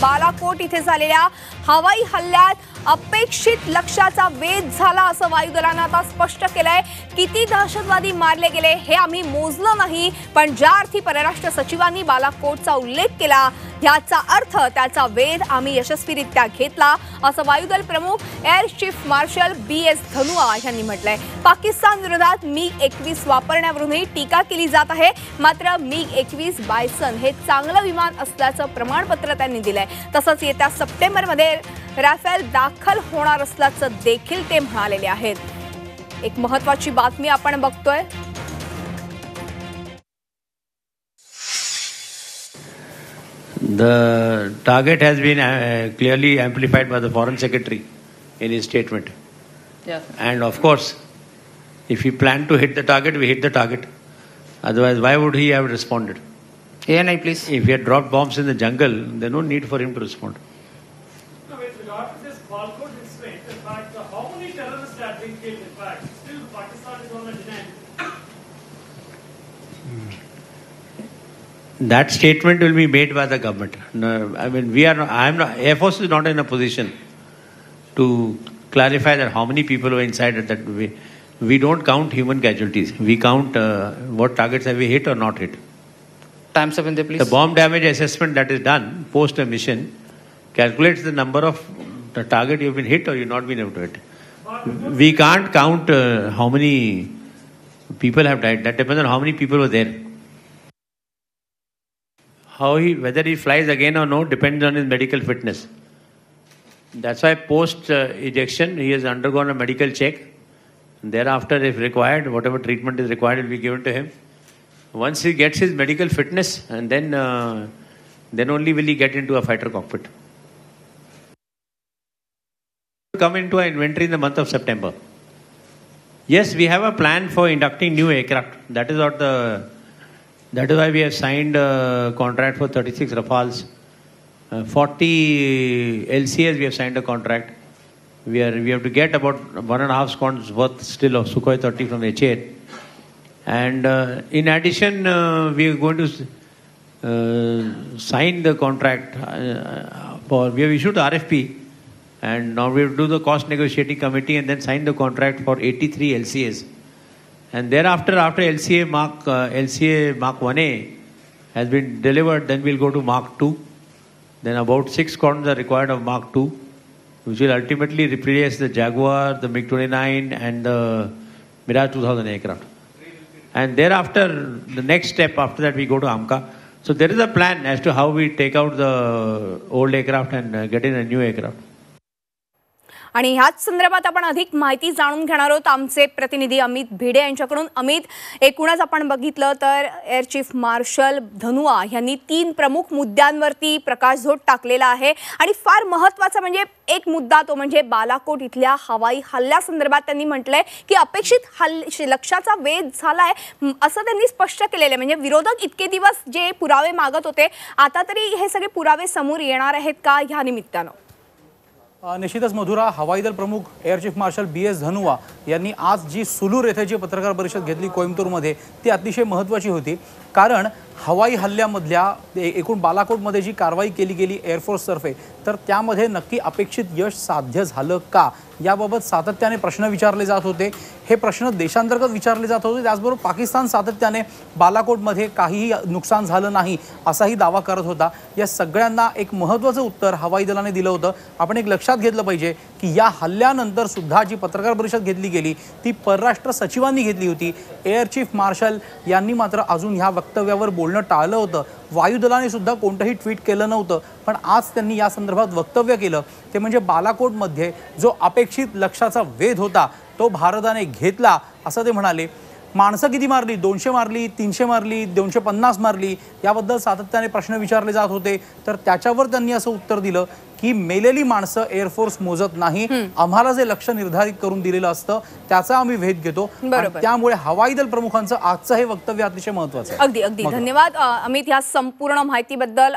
बालाकोट इथे झालेल्या हवाई हल्ल्यात अपेक्षित लक्ष्याचा वेध झाला असं वायुदलानं आता स्पष्ट केलंय. किती दहशतवादी मारले गेले हे आम्ही मोजलं नाही पण ज्या अर्थी परराष्ट्र सचिवांनी बालाकोटचा उल्लेख केला ह्याचा अर्थ त्याचा वेध आम्ही यशस्वीरित्या घेतला असं वायुदल प्रमुख air chief marshal B S Dhanoa यांनी म्हटलंय. पाकिस्तान विरोधात मिग एकवीस वापरण्यावरूनही टीका केली जात आहे. मात्र मिग एकवीस बायसन हे चांगलं विमान असल्याचं प्रमाणपत्र त्यांनी दिलंय. तसंच येत्या सप्टेंबरमध्ये राफेल दाखल होणार असल्याचं देखील ते म्हणालेले आहेत. एक महत्वाची बातमी आपण बघतोय. The target has been uh, clearly amplified by the Foreign Secretary in his statement. Yeah. And of course, if he planned to hit the target, we hit the target. Otherwise, why would he have responded? ANI, please. If he had dropped bombs in the jungle, there's no need for him to respond. Now, with regard to this Balkot incident, in fact, how many terrorists have been killed? In fact, still Pakistan is on the denial. That statement will be made by the government. No, I mean, we are. Not, I am not. Air Force is not in a position to clarify that how many people were inside. it, That we, we don't count human casualties. We count uh, what targets have we hit or not hit. Time's up in there, please. The bomb damage assessment that is done post a mission calculates the number of the target you've been hit or you've not been able to hit. We can't count uh, how many people have died. That depends on how many people were there. How he, whether he flies again or no, depends on his medical fitness. That's why post uh, ejection, he has undergone a medical check. Thereafter, if required, whatever treatment is required will be given to him. Once he gets his medical fitness, and then uh, then only will he get into a fighter cockpit. Come into our inventory in the month of September. Yes, we have a plan for inducting new aircraft. That is what the that is why we have signed a contract for 36 Rafales. Uh, 40 LCAs we have signed a contract. We are we have to get about one and a half squadrons worth still of Sukhoi 30 from H8. And uh, in addition, uh, we are going to uh, sign the contract uh, for. We have issued the RFP, and now we have to do the cost negotiating committee and then sign the contract for 83 LCAs. And thereafter, after LCA Mark uh, LCA Mark 1A has been delivered, then we'll go to Mark 2. Then about six squadrons are required of Mark 2, which will ultimately replace the Jaguar, the MiG-29, and the Mirage 2000 aircraft. And thereafter, the next step after that, we go to AMCA. So there is a plan as to how we take out the old aircraft and uh, get in a new aircraft. आणि ह्याच संदर्भात आपण अधिक माहिती जाणून घेणार आहोत. आमचे प्रतिनिधी अमित भिडे यांच्याकडून. अमित एकूणच आपण बघितलं तर एअर चीफ मार्शल धनुआ यांनी तीन प्रमुख मुद्द्यांवरती प्रकाशझोत टाकलेला आहे. आणि फार महत्त्वाचा म्हणजे एक मुद्दा तो म्हणजे बालाकोट इथल्या हवाई हल्ल्यासंदर्भात त्यांनी म्हटलंय की अपेक्षित हल् लक्षाचा वेध झालाय. असं त्यांनी स्पष्ट केलेलं आहे. म्हणजे विरोधक इतके दिवस जे पुरावे मागत होते आता तरी हे सगळे पुरावे समोर येणार आहेत का ह्या निमित्तानं? निश्चितच मधुरा हवाई दल प्रमुख air chief marshal B S Dhanoa यांनी आज जी सुलूर येथे जी पत्रकार परिषद घेतली कोईमतूरमध्ये ती अतिशय महत्त्वाची होती. कारण हवाई हल्ल्यामधल्या एकूण बालाकोटमध्ये जी कारवाई केली गेली एअरफोर्सतर्फे तर त्यामध्ये नक्की अपेक्षित यश साध्य झालं का? याबाबत सातत्याने प्रश्न विचारले जात होते. हे प्रश्न देशांतर्गत विचारले जात होते. त्याचबरोबर पाकिस्तान सातत्याने बालाकोटमध्ये काहीही नुकसान झालं नाही असाही दावा करत होता. या सगळ्यांना एक महत्त्वाचं उत्तर हवाई दलाने दिलं होतं. आपण एक लक्षात घेतलं पाहिजे की या हल्ल्यानंतर सुद्धा जी पत्रकार परिषद घेतली गेली ती परराष्ट्र सचिवांनी घेतली होती. एअर चीफ मार्शल यांनी मात्र अजून ह्या वक्तव्यावर बोलणं टाळलं होतं. वायुदलाने सुद्धा कोणतंही ट्विट केलं नव्हतं पण आज त्यांनी या संदर्भात वक्तव्य केलं. ते म्हणजे बालाकोटमध्ये जो अपेक्षित लक्षाचा वेध होता तो भारताने घेतला असं ते म्हणाले. माणसं किती मारली? दोनशे मारली तीनशे मारली दोनशे पन्नास मारली? याबद्दल सातत्याने प्रश्न विचारले जात होते. तर त्याच्यावर त्यांनी असं उत्तर दिलं की मेलेली माणसं एअरफोर्स मोजत नाही. आम्हाला जे लक्ष निर्धारित करून दिलेलं असतं त्याचा आम्ही भेद घेतो. त्यामुळे हवाई दल प्रमुखांचं आजचं हे वक्तव्य अतिशय महत्वाचं आहे. अगदी अगदी. धन्यवाद. अमित ह्या संपूर्ण माहितीबद्दल.